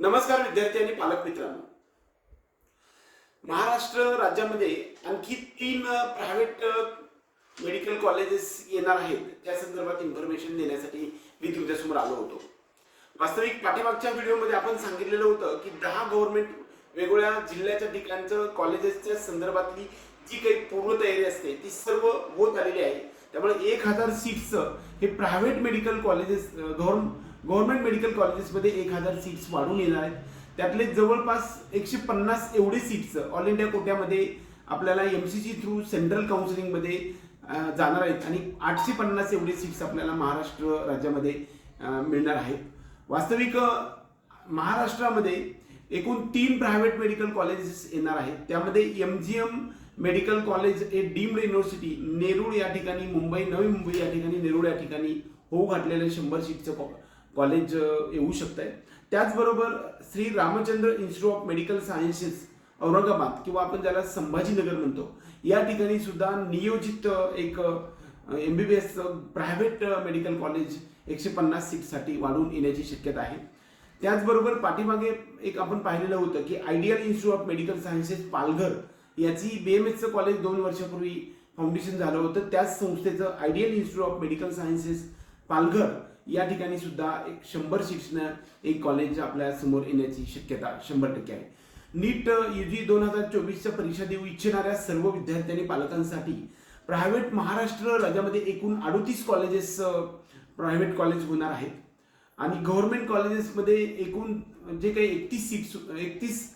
नमस्कार विद्यार्थी आणि पालक मित्रांनो. महाराष्ट्र राज्यामध्ये आणखी तीन प्रायव्हेट मेडिकल कॉलेजेस येणार आहेत. त्या संदर्भात इन्फॉर्मेशन देण्यासाठी मी तुमच्यासमोर आलो होतो. वास्तविक पाठीमागच्या व्हिडिओमध्ये आपण सांगितलेलं होतं की दहा गव्हर्नमेंट वेगवेगळ्या जिल्ह्याच्या ठिकाणचं कॉलेजेसच्या संदर्भातली जी काही पूर्वतयारी असते ती सर्व होत आलेली आहे. त्यामुळे एक हजार सीट्सचं हे private medical colleges government medical कॉलेजेसमध्ये एक हजार सीट्स वाढून येणार आहेत. त्यातले जवळपास एकशे पन्नास एवढे सीट्स ऑल इंडिया कोट्यामध्ये आपल्याला M C C through central काउन्सिलिंगमध्ये जाणार आहेत. आणि आठशे पन्नास एवढे सीट्स आपल्याला महाराष्ट्र राज्यामध्ये मिळणार आहेत. वास्तविक महाराष्ट्रामध्ये एकूण तीन प्रायव्हेट मेडिकल कॉलेजेस येणार आहेत. त्यामध्ये M G M medical college a deemed university Nerul या ठिकाणी मुंबई नवी मुंबई या ठिकाणी नेरूळ या ठिकाणी होऊ घातलेलं शंभर सीटचं कॉलेज येऊ शकत आहे त्याचबरोबर Shri Ramchandra institute of medical sciences Aurangabad किंवा आपण ज्याला संभाजीनगर म्हणतो या ठिकाणी सुद्धा नियोजित एक M B B S private medical college एकशे पन्नास सीटसाठी वाढून येण्याची शक्यता आहे. त्याचबरोबर पाठीमागे एक आपण पाहिलेलं होतं की ideal institute of medical sciences Palghar याची बी एम एसचं कॉलेज दोन वर्षापूर्वी फाउंडेशन झालं होतं. त्याच संस्थेचं ideal institute of medical sciences Palghar या ठिकाणी सुद्धा एक शंभर सीट्सनं एक कॉलेज आपल्यासमोर येण्याची शक्यता शंभर टक्के आहे. नीट यू जी दोन हजार चोवीसच्या परीक्षा देऊ इच्छिणाऱ्या सर्व विद्यार्थी आणि पालकांसाठी प्रायव्हेट महाराष्ट्र राज्यामध्ये एकूण अडोतीस कॉलेजेस प्रायव्हेट कॉलेज होणार आहेत. आणि गव्हर्नमेंट कॉलेजेसमध्ये एकूण जे काही एकतीस सीट्स एकतीस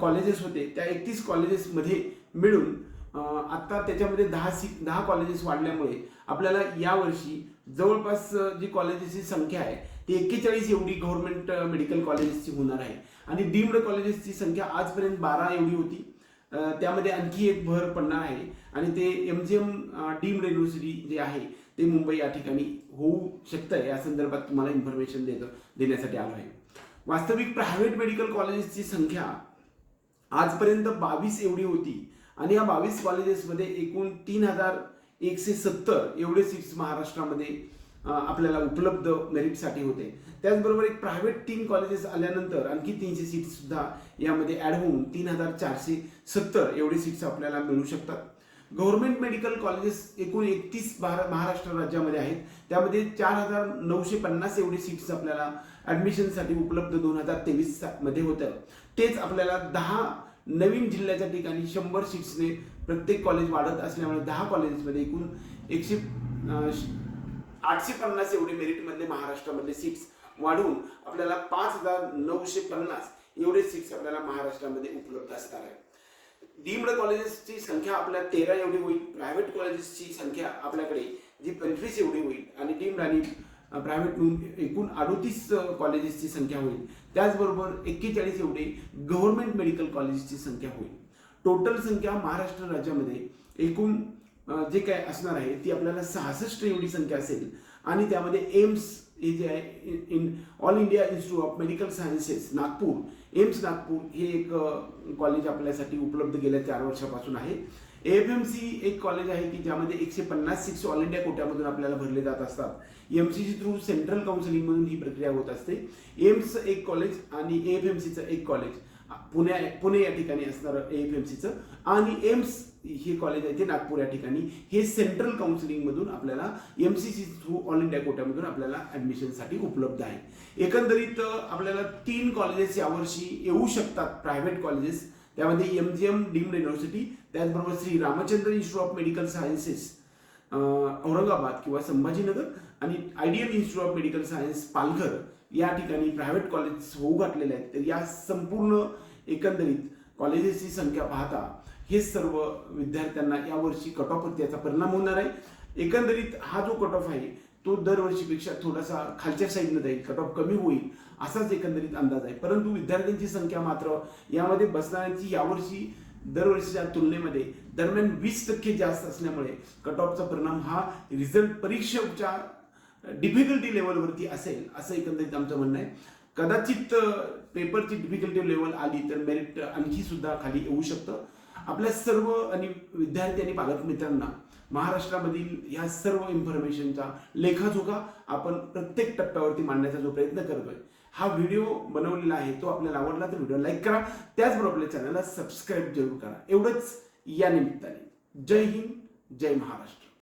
कॉलेजेस होते त्या एकतीस कॉलेजेसमध्ये मिळून आत्ता त्याच्यामध्ये दहा सीट दहा कॉलेजेस वाढल्यामुळे आपल्याला यावर्षी जवळपास जी कॉलेजेसची संख्या आहे ती एक्केचाळीस एवढी गव्हर्नमेंट मेडिकल कॉलेजेसची होणार आहे. आणि डीम्ड कॉलेजेसची संख्या आजपर्यंत बारा एवढी होती. त्यामध्ये आणखी एक भर पडणार आहे. आणि ते M G M deemed university जे आहे ते मुंबई या ठिकाणी होऊ शकतं या संदर्भात तुम्हाला इन्फॉर्मेशन देत देण्यासाठी आलो आहे. वास्तविक प्रायव्हेट मेडिकल कॉलेजेसची संख्या आजपर्यंत बावीस एवढी होती. आणि या बावीस कॉलेजेसमध्ये एकूण तीन हजार एकशे सत्तर एवढे सीट्स महाराष्ट्रामध्ये आपल्याला उपलब्ध मेरिटसाठी होते. त्याचबरोबर एक प्रायव्हेट तीन कॉलेजेस आल्यानंतर आणखी तीनशे सीट्स सुद्धा यामध्ये ॲड होऊन तीन हजार चारशे सत्तर एवढे सीट्स आपल्याला मिळू शकतात. गव्हर्नमेंट मेडिकल कॉलेजेस एकूण एकतीस भारत महाराष्ट्र राज्यामध्ये आहेत. त्यामध्ये चार हजार नऊशे पन्नास एवढी सीट्स आपल्याला ॲडमिशनसाठी उपलब्ध दोन हजार तेवीसमध्ये होतं. तेच आपल्याला दहा नवीन जिल्ह्याच्या ठिकाणी शंभर सीट्सने प्रत्येक कॉलेज वाढत असल्यामुळे दहा कॉलेजेसमध्ये एकूण एकशे आठशे पन्नास एवढे मेरिटमधले महाराष्ट्रामधले सीट्स वाढून आपल्याला पाच हजार नऊशे पन्नास एवढे सीट्स आपल्याला महाराष्ट्रामध्ये उपलब्ध असणार आहे डीम्ड कॉलेजेसची संख्या आपल्या तेरा एवढी होईल प्रायव्हेट कॉलेजेसची संख्या आपल्याकडे जी पंचवीस एवढी होईल आणि डीम्ड आणि प्रायव्हेट मिळून एकूण अडोतीस कॉलेजेसची संख्या होईल. त्याचबरोबर एक्केचाळीस एवढे गव्हर्नमेंट मेडिकल कॉलेजेसची संख्या होईल. टोटल संख्या महाराष्ट्र राज्यामध्ये एकूण जे काय असणार आहे ती आपल्याला सहासष्ट एवढी संख्या असेल. आणि त्यामध्ये एम्स हे जे आहे in all India institute of medical sciences Nagpur. AIIMS Nagpur हे एक कॉलेज आपल्यासाठी उपलब्ध गेल्या चार वर्षापासून आहे. एफ एम सी एक कॉलेज आहे की ज्यामध्ये एकशे पन्नास सिक्स ऑल इंडिया कोट्यामधून आपल्याला भरले जात असतात. M C C through central काउन्सिलिंगमधून ही प्रक्रिया होत असते. एम्स एक कॉलेज आणि एफ एम सीचं एक कॉलेज. पुणे पुणे या ठिकाणी असणारं एफ एम सीचं आणि एम्स हे कॉलेज आहे ते नागपूर या ठिकाणी. हे सेंट्रल काउन्सिलिंगमधून आपल्याला M C C through all India कोट्यामधून आपल्याला ॲडमिशनसाठी उपलब्ध आहे. एकंदरीत आपल्याला तीन कॉलेजेस यावर्षी येऊ शकतात प्रायव्हेट कॉलेजेस त्यामध्ये M G M deemed university त्याचबरोबर Shri Ramchandra institute of medical sciences Aurangabad किंवा संभाजीनगर आणि ideal institute of medical science Palghar. या ठिकाणी प्रायव्हेट कॉलेज होऊ घातलेले आहेत. तर या संपूर्ण एकंदरीत कॉलेजेसची संख्या पाहता हे सर्व विद्यार्थ्यांना यावर्षी कट ऑफवरती याचा परिणाम होणार आहे. एकंदरीत हा जो कट ऑफ आहे तो दरवर्षीपेक्षा थोडासा खालच्या साईडनं जाईल. कट ऑफ कमी होईल असाच एकंदरीत अंदाज आहे. परंतु विद्यार्थ्यांची संख्या मात्र यामध्ये बसणाऱ्यांची यावर्षी दरवर्षीच्या तुलनेमध्ये दरम्यान वीस टक्के जास्त असल्यामुळे कट ऑफचा परिणाम हा रिझल्ट परीक्षेच्या डिफिकल्टी लेवलवरती असेल असं एकंदरीत आमचं म्हणणं आहे. कदाचित पेपरची डिफिकल्टी लेवल आली तर मेरिट आणखी सुद्धा खाली येऊ शकतं. आपल्या सर्व आणि विद्यार्थी आणि पालक मित्रांना महाराष्ट्रामधील ह्या सर्व इन्फॉर्मेशनचा लेखाजोखा आपण प्रत्येक टप्प्यावरती मांडण्याचा जो प्रयत्न करतोय हा व्हिडिओ बनवलेला आहे तो आपल्याला आवडला तर व्हिडिओ लाईक करा. त्याचबरोबर आपल्या चॅनलला सबस्क्राईब जरूर करा. एवढंच या निमित्ताने. जय हिंद जय महाराष्ट्र.